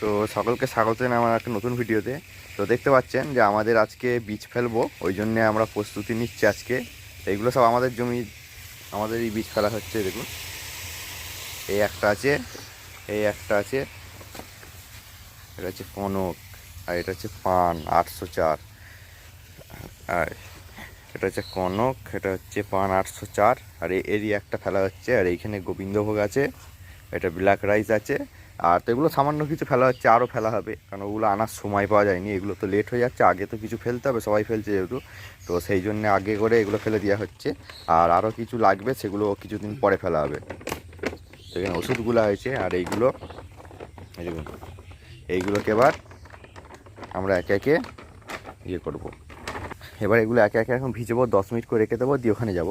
তো সকলকে স্বাগত জানাই আমার একটা নতুন ভিডিওতে। তো দেখতে পাচ্ছেন যে আমাদের আজকে বীজ ফেলব, ওই জন্যে আমরা প্রস্তুতি নিচ্ছি আজকে। এইগুলো সব আমাদের জমি, আমাদের এই বীজ ফেলা হচ্ছে, দেখুন। এই একটা আছে, এই একটা আছে, এটা হচ্ছে কনক, আর এটা হচ্ছে পান, আটশো চার। আর এটা হচ্ছে কনক, এটা হচ্ছে পান, আটশো চার। আর এরই একটা ফেলা হচ্ছে, আর এইখানে গোবিন্দভোগ আছে, এটা ব্ল্যাক রাইস আছে আর তো এগুলো সামান্য কিছু ফেলা হচ্ছে, আরও ফেলা হবে। কারণ ওগুলো আনার সময় পাওয়া যায়নি, এগুলো তো লেট হয়ে যাচ্ছে, আগে তো কিছু ফেলতে হবে, সবাই ফেলছে যেহেতু। তো সেই জন্য আগে করে এগুলো ফেলে দেওয়া হচ্ছে। আর আরও কিছু লাগবে, সেগুলো কিছুদিন পরে ফেলা হবে। তো এখানে ওষুধগুলো হয়েছে, আর এইগুলো দেখুন, এইগুলোকে এবার আমরা একে একে ইয়ে করব। এবার এগুলো একে একে এখন ভিজেবো, দশ মিনিট করে রেখে দেবো, দিয়ে ওখানে যাব।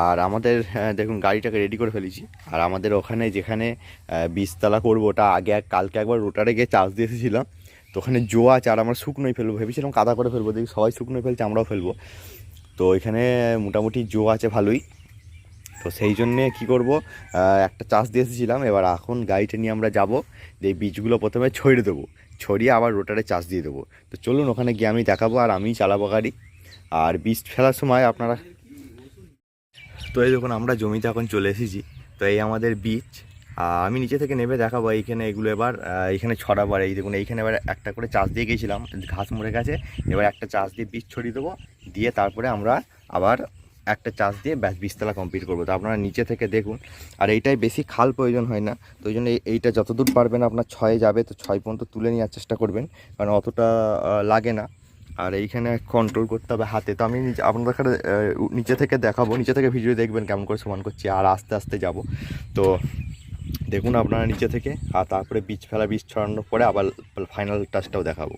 আর আমাদের দেখুন, গাড়িটাকে রেডি করে ফেলেছি। আর আমাদের ওখানে যেখানে বীজতলা করব, ওটা আগে কালকে একবার রোটারে গিয়ে চার্জ দিয়ে এসেছিলাম। তো ওখানে জোয়া আছে আর আমরা শুকনোই ফেলব। ভেবেছিলাম কাদা করে ফেলব, দেখি সবাই শুকনোই ফেলছে, আমরাও ফেলব। তো এখানে মোটামুটি জো আছে ভালোই। তো সেই জন্যে কী করব একটা চাষ দিয়ে এসেছিলাম। এবার এখন গাড়িটা নিয়ে আমরা যাব, যে বীজগুলো প্রথমে ছড়িয়ে দেবো। ছড়িয়ে আবার রোটারে চাষ দিয়ে দেবো। তো চলুন ওখানে গিয়ে আমি দেখাবো, আর আমিই চালাবো গাড়ি। আর বীজ ফেলার সময় আপনারা তো এই দেখুন আমরা জমিতে এখন চলে এসেছি। তো এই আমাদের বীজ আমি নিচে থেকে নেবে দেখাবো এইখানে এগুলো এবার আহ, এইখানে ছড়াবো আর এই দেখুন এইখানে এবার একটা করে চাষ দিয়ে গেছিলাম ঘাস মরে গেছে এবার একটা চাষ দিয়ে বীজ ছড়িয়ে দেবো। দিয়ে তারপরে আমরা আবার একটা চাষ দিয়ে ব্যাস বীজতলা কমপ্লিট করব। তো আপনারা নিচে থেকে দেখুন আর এইটাই বেশি খাল প্রয়োজন হয় না। তো ওই জন্য এই- এইটা যতদূর পারবেন আপনার ছয়ে যাবে তো ছয় পর্যন্ত তুলে নেওয়ার চেষ্টা করবেন। কারণ অতটা লাগে না। আর এইখানে কন্ট্রোল করতে হবে হাতে। তো আমি আপনাদের নিচে থেকে দেখাবো। নিচে থেকে ভিডিও দেখবেন কেমন করে সমান করছি। আর আস্তে আস্তে যাব। তো দেখুন আপনারা নিচে থেকে, আর তারপরে বীজ ফেলা, বীজ ছড়ানোর পরে আবার ফাইনাল টাচটাও দেখাবো।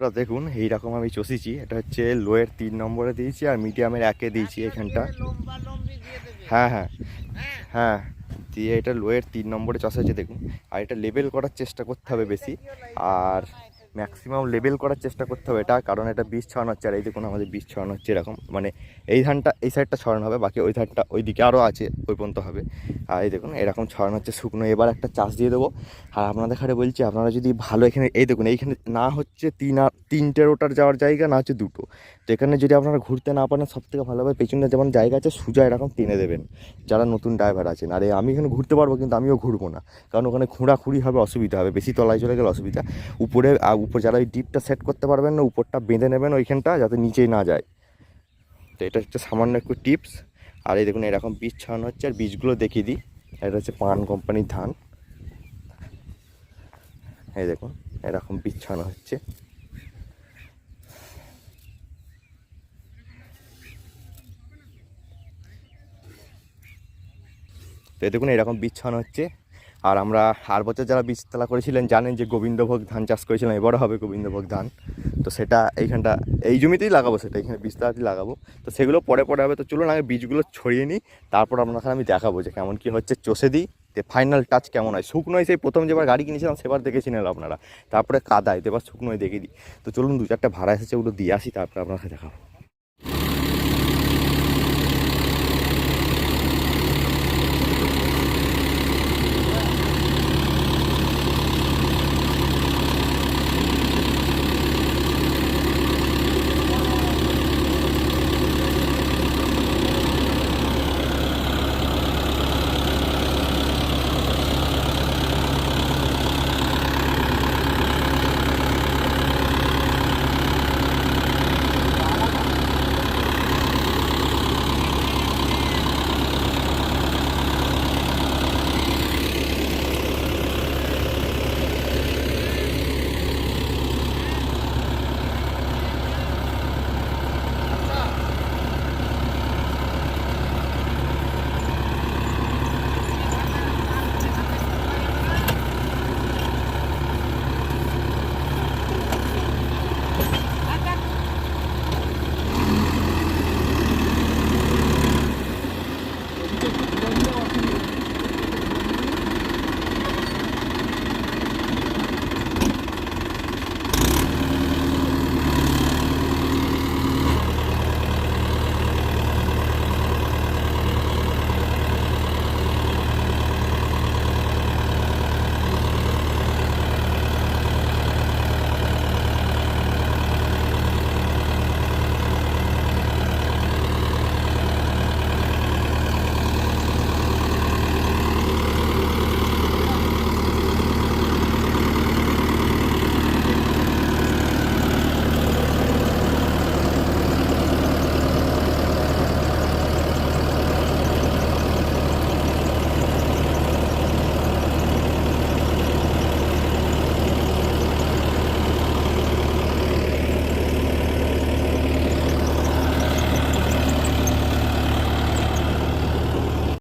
আপনারা দেখুন এইরকম আমি চষেছি। এটা হচ্ছে লোয়ের তিন নম্বরে দিয়েছি আর মিডিয়ামের একে দিয়েছি এখানটা। হ্যাঁ হ্যাঁ। হ্যাঁ। দিয়ে এটা লোয়ের তিন নম্বরে চষা হয়েছে দেখুন। আর এটা লেবেল করার চেষ্টা করতে হবে বেশি। আর ম্যাক্সিমাম লেবেল করার চেষ্টা করতে হবে। এটা কারণ এটা বীজ ছড়ানো হচ্ছে আর এই দেখুন আমাদের বীজ ছড়ানো হচ্ছে এরকম। মানে এই ধানটা, এই সাইডটা ছড়ানো হবে, বাকি ওই ধানটা ওই দিকে আরও আছে, ওই পর্যন্ত হবে। আর এই দেখুন, এরকম ছড়ানো হচ্ছে শুকনো এবার একটা চাষ দিয়ে দেবো। আর আপনাদের খারে বলছি, আপনারা যদি ভালো এখানে, এই দেখুন, এইখানে না হচ্ছে তিন আর, তিনটে রোটার যাওয়ার জায়গা, না হচ্ছে দুটো। তো এখানে যদি আপনারা ঘুরতে না পারেন সব থেকে ভালো হবে পেছনে যেমন জায়গা আছে, সোজা এরকম টেনে দেবেন, যারা নতুন ড্রাইভার আছেন। আরে আমি এখানে ঘুরতে পারব, কিন্তু আমিও ঘুরবো না। কারণ ওখানে খুঁড়াখুড়ি হবে, অসুবিধা হবে। বেশি তলায় চলে গেলে অসুবিধা। উপরে উপর যারা ওই ডিপটা সেট করতে পারবেন না, উপরটা বেঁধে নেবেন ওইখানটা যাতে নিচেই না যায়। তো এটা হচ্ছে সামান্য একটু টিপস আর এই দেখুন, এরকম বীজ ছড়ানো হচ্ছে। আর বীজগুলো দেখিয়ে দিই। এটা হচ্ছে পান কোম্পানির ধান। এই দেখুন, এরকম বীজ ছড়ানো হচ্ছে। তো দেখুন, এরকম বীজ ছড়ানো হচ্ছে। আর আমরা আর বছর যারা বীজতলা করেছিলেন জানেন যে গোবিন্দভোগ ধান চাষ করেছিলাম, এবারও হবে গোবিন্দভোগ ধান। তো সেটা এইখানটা, এই জমিতেই লাগাবো সেটা এখানে বীজতলাতেই লাগাবো। তো সেগুলো পরে পরে হবে, তো চলুন আগে বীজগুলো ছড়িয়ে নিই, তারপর আপনাকে আমি দেখাবো যে কেমন কী হচ্ছে চষে দিই যে ফাইনাল টাচ কেমন হয়। শুকনোয় সেই প্রথম যেবার গাড়ি কিনেছিলাম, সেবার দেখেছিলেন আপনারা। তারপরে কাদায় তো এবার শুকনোয় দেখে দিই। তো চলুন দু চারটে ভাড়া এসেছে, ওগুলো দিয়ে আসি, তারপরে আপনাকে দেখাবো।